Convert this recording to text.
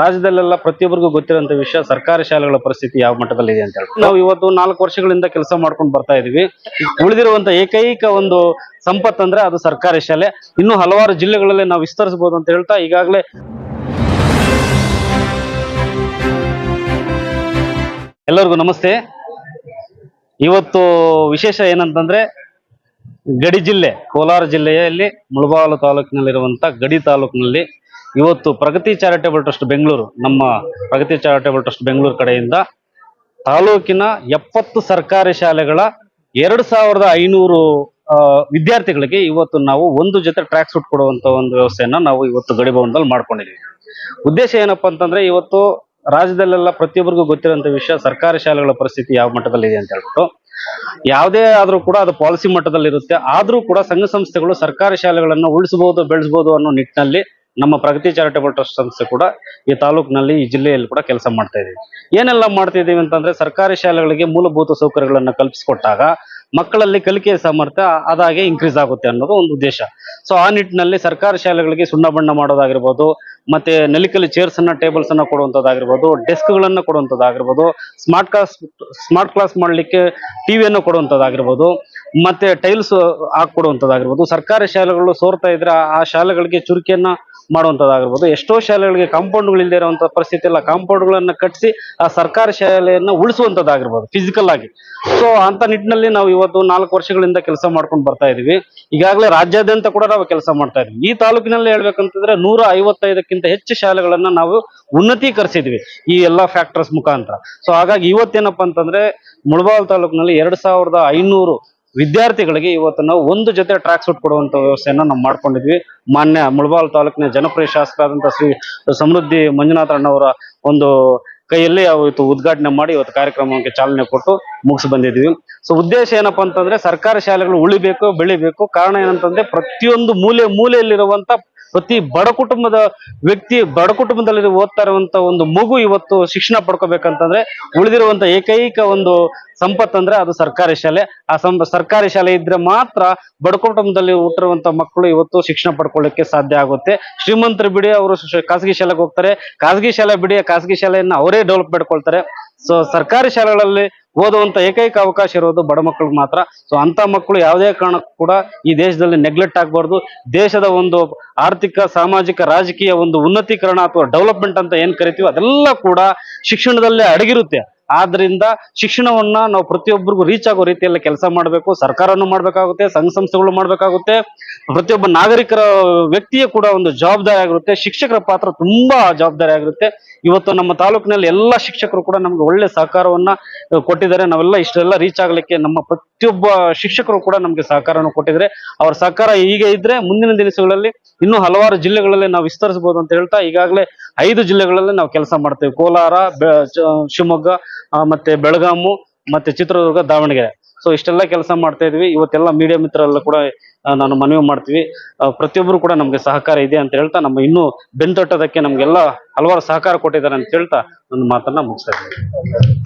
ರಾಜ್ಯದಲ್ಲೆಲ್ಲ ಪ್ರತಿಯೊಬ್ಬರಿಗೂ ಗೊತ್ತಿರುವಂತ ವಿಷಯ ಸರ್ಕಾರಿ ಶಾಲೆಗಳ ಪರಿಸ್ಥಿತಿ ಯಾವ ಮಟ್ಟದಲ್ಲಿ ಇದೆ ಅಂತ ಹೇಳಿ ನಾವು ಇವತ್ತು ನಾಲ್ಕು ವರ್ಷಗಳಿಂದ ಕೆಲಸ ಮಾಡ್ಕೊಂಡು ಬರ್ತಾ ಇದೀವಿ. ಉಳಿದಿರುವಂತ ಏಕೈಕ ಒಂದು ಸಂಪತ್ ಅಂದ್ರೆ ಅದು ಸರ್ಕಾರಿ ಶಾಲೆ. ಇನ್ನು ಹಲವಾರು ಜಿಲ್ಲೆಗಳಲ್ಲಿ ನಾವು ವಿಸ್ತರಿಸಬಹುದು ಅಂತ ಹೇಳ್ತಾ ಈಗಾಗಲೇ ಎಲ್ಲರಿಗೂ ನಮಸ್ತೆ. ಇವತ್ತು ವಿಶೇಷ ಏನಂತಂದ್ರೆ ಗಡಿ ಜಿಲ್ಲೆ, ಕೋಲಾರ ಜಿಲ್ಲೆಯಲ್ಲಿ ಮುಳಬಾಗಿಲು ತಾಲೂಕಿನಲ್ಲಿರುವಂತ ಗಡಿ ತಾಲೂಕಿನಲ್ಲಿ ಇವತ್ತು ಪ್ರಗತಿ ಚಾರಿಟೇಬಲ್ ಟ್ರಸ್ಟ್ ಬೆಂಗಳೂರು, ನಮ್ಮ ಪ್ರಗತಿ ಚಾರಿಟೇಬಲ್ ಟ್ರಸ್ಟ್ ಬೆಂಗಳೂರು ಕಡೆಯಿಂದ ತಾಲೂಕಿನ ಎಪ್ಪತ್ತು ಸರ್ಕಾರಿ ಶಾಲೆಗಳ ಎರಡು ಸಾವಿರದ ಐನೂರು ವಿದ್ಯಾರ್ಥಿಗಳಿಗೆ ಇವತ್ತು ನಾವು ಒಂದು ಜೊತೆ ಟ್ರ್ಯಾಕ್ ಸೂಟ್ ಕೊಡುವಂತ ಒಂದು ವ್ಯವಸ್ಥೆಯನ್ನ ನಾವು ಇವತ್ತು ಗಡಿ ಭವನದಲ್ಲಿ ಮಾಡ್ಕೊಂಡಿದ್ದೀವಿ. ಉದ್ದೇಶ ಏನಪ್ಪಾ ಅಂತಂದ್ರೆ ಇವತ್ತು ರಾಜ್ಯದಲ್ಲೆಲ್ಲ ಪ್ರತಿಯೊಬ್ಬರಿಗೂ ಗೊತ್ತಿರುವಂತ ವಿಷಯ ಸರ್ಕಾರಿ ಶಾಲೆಗಳ ಪರಿಸ್ಥಿತಿ ಯಾವ ಮಟ್ಟದಲ್ಲಿ ಇದೆ ಅಂತ ಹೇಳ್ಬಿಟ್ಟು ಯಾವುದೇ ಆದ್ರೂ ಕೂಡ ಅದು ಪಾಲಿಸಿ ಮಟ್ಟದಲ್ಲಿ ಇರುತ್ತೆ ಆದ್ರೂ ಕೂಡ ಸಂಘ ಸಂಸ್ಥೆಗಳು ಸರ್ಕಾರಿ ಶಾಲೆಗಳನ್ನು ಉಳಿಸಬಹುದು, ಬೆಳೆಸಬಹುದು ಅನ್ನೋ ನಿಟ್ಟಿನಲ್ಲಿ ನಮ್ಮ ಪ್ರಗತಿ ಚಾರಿಟೇಬಲ್ ಟ್ರಸ್ಟ್ ಸಂಸ್ಥೆ ಕೂಡ ಈ ತಾಲೂಕಿನಲ್ಲಿ, ಈ ಜಿಲ್ಲೆಯಲ್ಲಿ ಕೂಡ ಕೆಲಸ ಮಾಡ್ತಾ ಇದೀವಿ ಏನೆಲ್ಲ ಮಾಡ್ತಾ ಇದೀವಿ ಅಂತಂದ್ರೆ ಸರ್ಕಾರಿ ಶಾಲೆಗಳಿಗೆ ಮೂಲಭೂತ ಸೌಕರ್ಯಗಳನ್ನ ಕಲ್ಪಿಸಿಕೊಟ್ಟಾಗ ಮಕ್ಕಳಲ್ಲಿ ಕಲಿಕೆಯ ಸಾಮರ್ಥ್ಯ ಅದಾಗೆ ಇನ್ಕ್ರೀಸ್ ಆಗುತ್ತೆ ಅನ್ನೋದು ಒಂದು ಉದ್ದೇಶ. ಸೊ ಆ ನಿಟ್ಟಿನಲ್ಲಿ ಸರ್ಕಾರಿ ಶಾಲೆಗಳಿಗೆ ಸುಣ್ಣ ಬಣ್ಣ ಮಾಡೋದಾಗಿರ್ಬೋದು, ಮತ್ತೆ ನೆಲಿಕಲ್ಲಿ ಚೇರ್ಸ್ ಅನ್ನ ಟೇಬಲ್ಸ್ ಅನ್ನ ಕೊಡುವಂತದ್ದಾಗಿರ್ಬೋದು ಡೆಸ್ಕ್ ಗಳನ್ನ ಕೊಡುವಂತದ್ದಾಗಿರ್ಬೋದು ಸ್ಮಾರ್ಟ್ ಕ್ಲಾಸ್ ಸ್ಮಾರ್ಟ್ ಕ್ಲಾಸ್ ಮಾಡ್ಲಿಕ್ಕೆ ಟಿವಿಯನ್ನು ಕೊಡುವಂತದ್ದಾಗಿರ್ಬೋದು ಮತ್ತೆ ಟೈಲ್ಸ್ ಹಾಕೊಡುವಂತದ್ದಾಗಿರ್ಬೋದು ಸರ್ಕಾರಿ ಶಾಲೆಗಳು ಸೋರ್ತಾ ಇದ್ರೆ ಆ ಶಾಲೆಗಳಿಗೆ ಚುರುಕಿಯನ್ನ ಮಾಡುವಂತದ್ದಾಗಿರ್ಬೋದು. ಎಷ್ಟೋ ಶಾಲೆಗಳಿಗೆ ಕಾಂಪೌಂಡ್ಗಳು ಇಲ್ಲದೆ ಇರುವಂಥ ಪರಿಸ್ಥಿತಿ ಎಲ್ಲ ಕಾಂಪೌಂಡ್ಗಳನ್ನ ಕಟ್ಟಿಸಿ ಆ ಸರ್ಕಾರಿ ಶಾಲೆಯನ್ನ ಉಳಿಸುವಂತದ್ದಾಗಿರ್ಬೋದು ಫಿಸಿಕಲ್ ಆಗಿ. ಸೊ ಅಂತ ನಿಟ್ಟಿನಲ್ಲಿ ನಾವು ಇವತ್ತು ನಾಲ್ಕು ವರ್ಷಗಳಿಂದ ಕೆಲಸ ಮಾಡ್ಕೊಂಡು ಬರ್ತಾ ಇದೀವಿ. ಈಗಾಗಲೇ ರಾಜ್ಯಾದ್ಯಂತ ಕೂಡ ನಾವು ಕೆಲಸ ಮಾಡ್ತಾ ಇದೀವಿ. ಈ ತಾಲೂಕಿನಲ್ಲಿ ಹೇಳ್ಬೇಕಂತಂದ್ರೆ ನೂರ ಐವತ್ತೈದಕ್ಕಿಂತ ಹೆಚ್ಚು ಶಾಲೆಗಳನ್ನ ನಾವು ಉನ್ನತೀಕರಿಸಿದ್ವಿ ಈ ಎಲ್ಲಾ ಫ್ಯಾಕ್ಟರ್ಸ್ ಮುಖಾಂತರ. ಸೊ ಹಾಗಾಗಿ ಇವತ್ತೇನಪ್ಪ ಅಂತಂದ್ರೆ ಮುಳಬಾಲ್ ತಾಲೂಕಿನಲ್ಲಿ ಎರಡ್ ಸಾವಿರದ ಐನೂರು ವಿದ್ಯಾರ್ಥಿಗಳಿಗೆ ಇವತ್ತು ನಾವು ಒಂದು ಜೊತೆ ಟ್ರ್ಯಾಕ್ ಸೂಟ್ ಕೊಡುವಂತ ವ್ಯವಸ್ಥೆಯನ್ನ ನಾವು ಮಾಡ್ಕೊಂಡಿದ್ವಿ. ಮಾನ್ಯ ಮುಳಬಾಲ್ ತಾಲೂಕಿನ ಜನಪ್ರಿಯ ಶಾಸಕರಾದಂತಹ ಶ್ರೀ ಸಮೃದ್ಧಿ ಮಂಜುನಾಥ ಅಣ್ಣವರ ಒಂದು ಕೈಯಲ್ಲಿ ಇವತ್ತು ಉದ್ಘಾಟನೆ ಮಾಡಿ ಇವತ್ತು ಕಾರ್ಯಕ್ರಮಕ್ಕೆ ಚಾಲನೆ ಕೊಟ್ಟು ಮುಗಿಸಿ ಬಂದಿದ್ವಿ ಸೊ ಉದ್ದೇಶ ಏನಪ್ಪಾ ಅಂತಂದ್ರೆ ಸರ್ಕಾರಿ ಶಾಲೆಗಳು ಉಳಿಬೇಕು, ಬೆಳಿಬೇಕು. ಕಾರಣ ಏನಂತಂದ್ರೆ ಪ್ರತಿಯೊಂದು ಮೂಲೆ, ಮೂಲೆಯಲ್ಲಿರುವಂತ ಪ್ರತಿ ಬಡ ಕುಟುಂಬದ ವ್ಯಕ್ತಿ, ಬಡ ಕುಟುಂಬದಲ್ಲಿ ಓದ್ತಾ ಇರುವಂತ ಒಂದು ಮಗು ಇವತ್ತು ಶಿಕ್ಷಣ ಪಡ್ಕೋಬೇಕಂತಂದ್ರೆ ಉಳಿದಿರುವಂತ ಏಕೈಕ ಒಂದು ಸಂಪತ್ ಅಂದ್ರೆ ಅದು ಸರ್ಕಾರಿ ಶಾಲೆ. ಆ ಸಂ ಸರ್ಕಾರಿ ಶಾಲೆ ಇದ್ರೆ ಮಾತ್ರ ಬಡ ಕುಟುಂಬದಲ್ಲಿ ಹುಟ್ಟಿರುವಂತ ಮಕ್ಕಳು ಇವತ್ತು ಶಿಕ್ಷಣ ಪಡ್ಕೊಳ್ಳಿಕ್ಕೆ ಸಾಧ್ಯ ಆಗುತ್ತೆ. ಶ್ರೀಮಂತರು ಬಿಡಿ, ಅವರು ಖಾಸಗಿ ಶಾಲೆಗೆ ಹೋಗ್ತಾರೆ. ಖಾಸಗಿ ಶಾಲೆ ಬಿಡಿ, ಖಾಸಗಿ ಶಾಲೆಯನ್ನ ಅವರೇ ಡೆವಲಪ್ ಮಾಡ್ಕೊಳ್ತಾರೆ. ಸೊ ಸರ್ಕಾರಿ ಶಾಲೆಗಳಲ್ಲಿ ಓದುವಂತ ಏಕೈಕ ಅವಕಾಶ ಇರೋದು ಬಡ ಮಕ್ಕಳಿಗೆ ಮಾತ್ರ. ಸೊ ಅಂತ ಮಕ್ಕಳು ಯಾವುದೇ ಕಾರಣಕ್ಕೂ ಕೂಡ ಈ ದೇಶದಲ್ಲಿ ನೆಗ್ಲೆಕ್ಟ್ ಆಗಬಾರ್ದು. ದೇಶದ ಒಂದು ಆರ್ಥಿಕ, ಸಾಮಾಜಿಕ, ರಾಜಕೀಯ ಒಂದು ಉನ್ನತೀಕರಣ ಅಥವಾ ಡೆವಲಪ್ಮೆಂಟ್ ಅಂತ ಏನ್ ಕರಿತೀವಿ ಅದೆಲ್ಲ ಕೂಡ ಶಿಕ್ಷಣದಲ್ಲೇ ಅಡಗಿರುತ್ತೆ. ಆದ್ರಿಂದ ಶಿಕ್ಷಣವನ್ನ ನಾವು ಪ್ರತಿಯೊಬ್ಬರಿಗೂ ರೀಚ್ ಆಗೋ ರೀತಿಯಲ್ಲಿ ಕೆಲಸ ಮಾಡಬೇಕು, ಸರ್ಕಾರನು ಮಾಡ್ಬೇಕಾಗುತ್ತೆ, ಸಂಘ ಸಂಸ್ಥೆಗಳು ಮಾಡ್ಬೇಕಾಗುತ್ತೆ. ಪ್ರತಿಯೊಬ್ಬ ನಾಗರಿಕರ ವ್ಯಕ್ತಿಯ ಕೂಡ ಒಂದು ಜವಾಬ್ದಾರಿ ಆಗಿರುತ್ತೆ, ಶಿಕ್ಷಕರ ಪಾತ್ರ ತುಂಬಾ ಜವಾಬ್ದಾರಿ ಆಗಿರುತ್ತೆ. ಇವತ್ತು ನಮ್ಮ ತಾಲೂಕಿನಲ್ಲಿ ಎಲ್ಲಾ ಶಿಕ್ಷಕರು ಕೂಡ ನಮ್ಗೆ ಒಳ್ಳೆ ಸಹಕಾರವನ್ನ ಕೊಟ್ಟಿದ್ದಾರೆ. ನಾವೆಲ್ಲ ಇಷ್ಟೆಲ್ಲ ರೀಚ್ ಆಗ್ಲಿಕ್ಕೆ ನಮ್ಮ ಪ್ರತಿಯೊಬ್ಬ ಶಿಕ್ಷಕರು ಕೂಡ ನಮ್ಗೆ ಸಹಕಾರವನ್ನು ಕೊಟ್ಟಿದ್ದಾರೆ. ಅವರ ಸಹಕಾರ ಹೀಗೆ ಇದ್ರೆ ಮುಂದಿನ ದಿನಗಳಲ್ಲಿ ಇನ್ನೂ ಹಲವಾರು ಜಿಲ್ಲೆಗಳಲ್ಲಿ ನಾವು ವಿಸ್ತರಿಸಬಹುದು ಅಂತ ಹೇಳ್ತಾ ಈಗಾಗಲೇ ಐದು ಜಿಲ್ಲೆಗಳಲ್ಲಿ ನಾವು ಕೆಲಸ ಮಾಡ್ತೇವೆ. ಕೋಲಾರ ಶಿವಮೊಗ್ಗ ಮತ್ತೆ ಬೆಳಗಾಮು, ಮತ್ತೆ ಚಿತ್ರದುರ್ಗ, ದಾವಣಗೆರೆ. ಸೊ ಇಷ್ಟೆಲ್ಲ ಕೆಲಸ ಮಾಡ್ತಾ ಇದ್ವಿ. ಇವತ್ತೆಲ್ಲ ಮೀಡಿಯಾ ಮಿತ್ರರೆಲ್ಲ ಕೂಡ ನಾನು ಮನವಿ ಮಾಡ್ತೀವಿ. ಪ್ರತಿಯೊಬ್ಬರು ಕೂಡ ನಮ್ಗೆ ಸಹಕಾರ ಇದೆ ಅಂತ ಹೇಳ್ತಾ ನಮ್ಮ ಇನ್ನೂ ಬೆಂತೊಟ್ಟದಕ್ಕೆ ನಮ್ಗೆಲ್ಲ ಹಲವಾರು ಸಹಕಾರ ಕೊಟ್ಟಿದ್ದಾರೆ ಅಂತ ಹೇಳ್ತಾ ನನ್ನ ಮಾತನ್ನ ಮುಗಿಸ್ತಾ